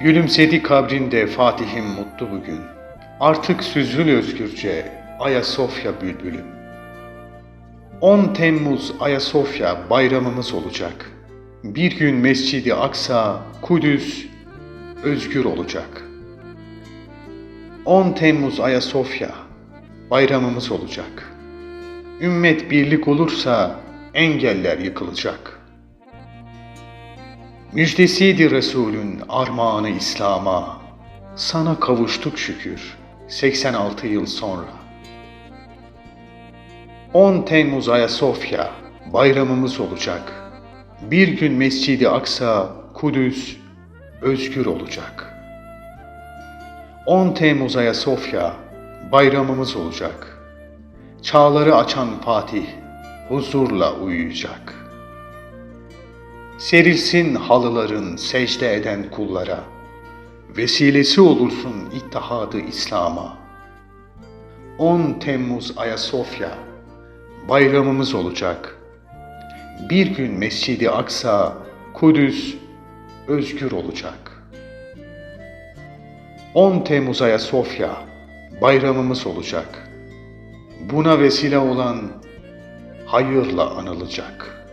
Gülümsedi kabrinde Fatih'im mutlu bugün. Artık süzül özgürce Ayasofya bülbülüm. 10 Temmuz Ayasofya bayramımız olacak. Bir gün Mescidi Aksa, Kudüs özgür olacak. 10 Temmuz Ayasofya bayramımız olacak. Ümmet birlik olursa engeller yıkılacak. Müjdesiydi Resulün armağanı İslam'a. Sana kavuştuk şükür 86 yıl sonra. 10 Temmuz Ayasofya bayramımız olacak. Bir gün Mescidi Aksa, Kudüs özgür olacak. 10 Temmuz Ayasofya bayramımız olacak. Çağları açan Fatih huzurla uyuyacak. Serilsin halıların secde eden kullara. Vesilesi olursun ittihadı İslam'a. 10 Temmuz Ayasofya bayramımız olacak. Bir gün Mescidi Aksa, Kudüs özgür olacak. 10 Temmuz Ayasofya bayramımız olacak. Buna vesile olan hayırla anılacak.''